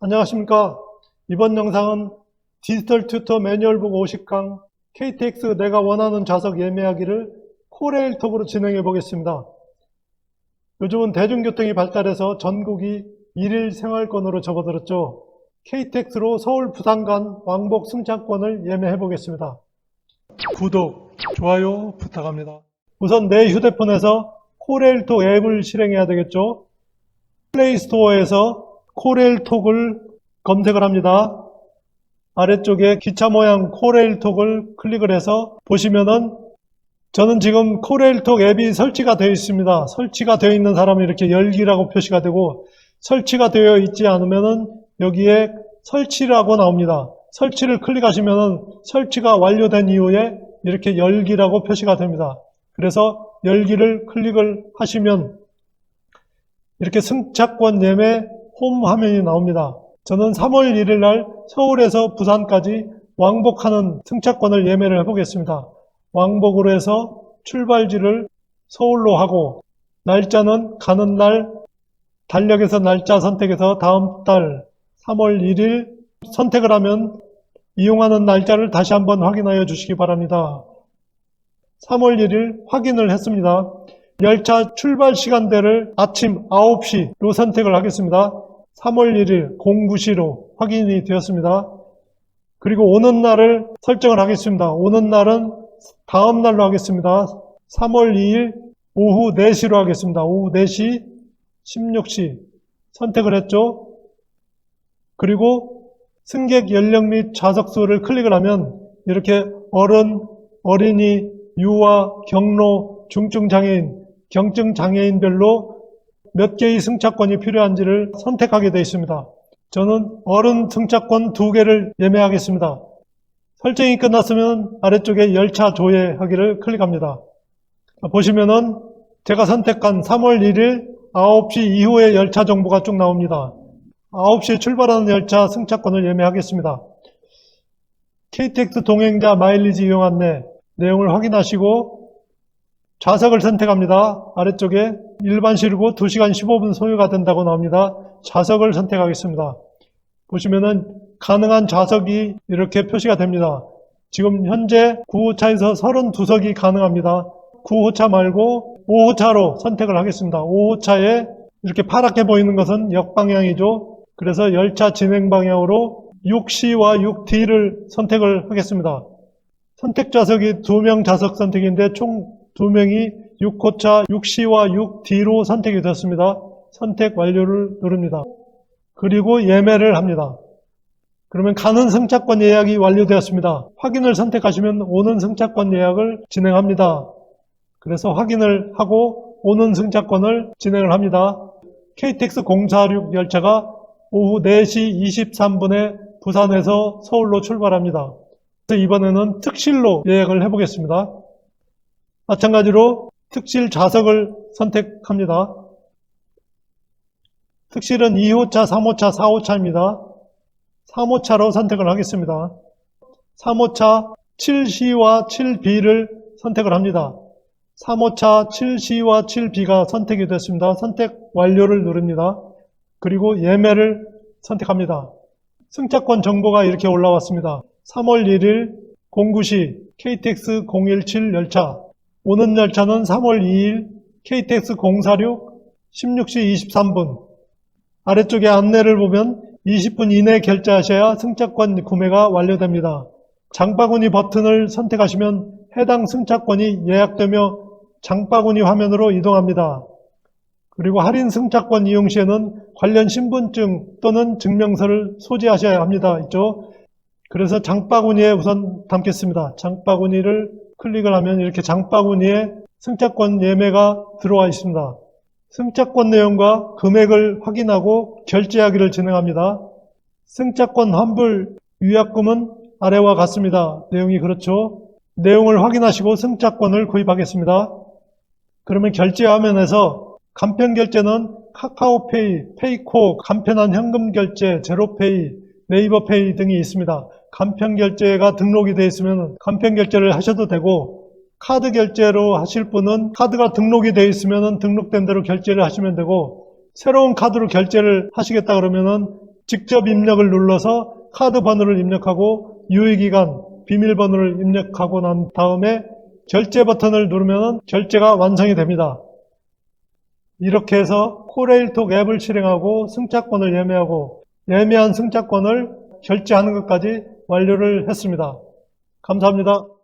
안녕하십니까. 이번 영상은 디지털 튜터 매뉴얼북 50강 KTX 내가 원하는 좌석 예매하기를 코레일톡으로 진행해 보겠습니다. 요즘은 대중교통이 발달해서 전국이 일일 생활권으로 접어들었죠. KTX로 서울 부산 간 왕복 승차권을 예매해 보겠습니다. 구독, 좋아요 부탁합니다. 우선 내 휴대폰에서 코레일톡 앱을 실행해야 되겠죠. 플레이스토어에서 코레일톡을 검색을 합니다. 아래쪽에 기차 모양 코레일톡을 클릭을 해서 보시면은 저는 지금 코레일톡 앱이 설치가 되어 있습니다. 설치가 되어 있는 사람은 이렇게 열기라고 표시가 되고 설치가 되어 있지 않으면은 여기에 설치라고 나옵니다. 설치를 클릭하시면은 설치가 완료된 이후에 이렇게 열기라고 표시가 됩니다. 그래서 열기를 클릭을 하시면 이렇게 승차권 예매 홈 화면이 나옵니다. 저는 3월 1일 날 서울에서 부산까지 왕복하는 승차권을 예매를 해보겠습니다. 왕복으로 해서 출발지를 서울로 하고 날짜는 가는 날 달력에서 날짜 선택해서 다음 달 3월 1일 선택을 하면 이용하는 날짜를 다시 한번 확인하여 주시기 바랍니다. 3월 1일 확인을 했습니다. 열차 출발 시간대를 아침 9시로 선택을 하겠습니다. 3월 1일 09시로 확인이 되었습니다. 그리고 오는 날을 설정을 하겠습니다. 오는 날은 다음 날로 하겠습니다. 3월 2일 오후 4시로 하겠습니다. 오후 4시 16시 선택을 했죠. 그리고 승객 연령 및 좌석수를 클릭을 하면 이렇게 어른, 어린이, 유아, 경로, 중증 장애인, 경증 장애인별로 몇 개의 승차권이 필요한지를 선택하게 되어 있습니다. 저는 어른 승차권 두 개를 예매하겠습니다. 설정이 끝났으면 아래쪽에 열차 조회하기를 클릭합니다. 보시면은 제가 선택한 3월 1일 9시 이후의 열차 정보가 쭉 나옵니다. 9시에 출발하는 열차 승차권을 예매하겠습니다. KTX 동행자 마일리지 이용 안내 내용을 확인하시고 좌석을 선택합니다. 아래쪽에 일반 실고 2시간 15분 소요가 된다고 나옵니다. 좌석을 선택하겠습니다. 보시면은 가능한 좌석이 이렇게 표시가 됩니다. 지금 현재 9호차에서 32석이 가능합니다. 9호차 말고 5호차로 선택을 하겠습니다. 5호차에 이렇게 파랗게 보이는 것은 역방향이죠. 그래서 열차 진행 방향으로 6C와 6D를 선택을 하겠습니다. 선택 좌석이 2명 좌석 선택인데 총 2명이 6호차 6C와 6D로 선택이 됐습니다. 선택 완료를 누릅니다. 그리고 예매를 합니다. 그러면 가는 승차권 예약이 완료되었습니다. 확인을 선택하시면 오는 승차권 예약을 진행합니다. 그래서 확인을 하고 오는 승차권을 진행을 합니다. KTX 046 열차가 오후 4시 23분에 부산에서 서울로 출발합니다. 이번에는 특실로 예약을 해보겠습니다. 마찬가지로 특실 좌석을 선택합니다. 특실은 2호차, 3호차, 4호차입니다. 3호차로 선택을 하겠습니다. 3호차 7C와 7B를 선택을 합니다. 3호차 7C와 7B가 선택이 됐습니다. 선택 완료를 누릅니다. 그리고 예매를 선택합니다. 승차권 정보가 이렇게 올라왔습니다. 3월 1일 09시 KTX 017 열차 오는 열차는 3월 2일 KTX 046 16시 23분 아래쪽에 안내를 보면 20분 이내 결제하셔야 승차권 구매가 완료됩니다. 장바구니 버튼을 선택하시면 해당 승차권이 예약되며 장바구니 화면으로 이동합니다. 그리고 할인 승차권 이용 시에는 관련 신분증 또는 증명서를 소지하셔야 합니다. 있죠? 그래서 장바구니에 우선 담겠습니다. 장바구니를 클릭을 하면 이렇게 장바구니에 승차권 예매가 들어와 있습니다. 승차권 내용과 금액을 확인하고 결제하기를 진행합니다. 승차권 환불 위약금은 아래와 같습니다. 내용이 그렇죠. 내용을 확인하시고 승차권을 구입하겠습니다. 그러면 결제 화면에서 간편 결제는 카카오페이, 페이코, 간편한 현금 결제, 제로페이, 네이버페이 등이 있습니다. 간편 결제가 등록이 되어 있으면 간편 결제를 하셔도 되고 카드 결제로 하실 분은 카드가 등록이 되어 있으면 등록된 대로 결제를 하시면 되고 새로운 카드로 결제를 하시겠다 그러면은 직접 입력을 눌러서 카드 번호를 입력하고 유효기간, 비밀번호를 입력하고 난 다음에 결제 버튼을 누르면 결제가 완성이 됩니다. 이렇게 해서 코레일톡 앱을 실행하고 승차권을 예매하고 예매한 승차권을 결제하는 것까지 완료를 했습니다. 감사합니다.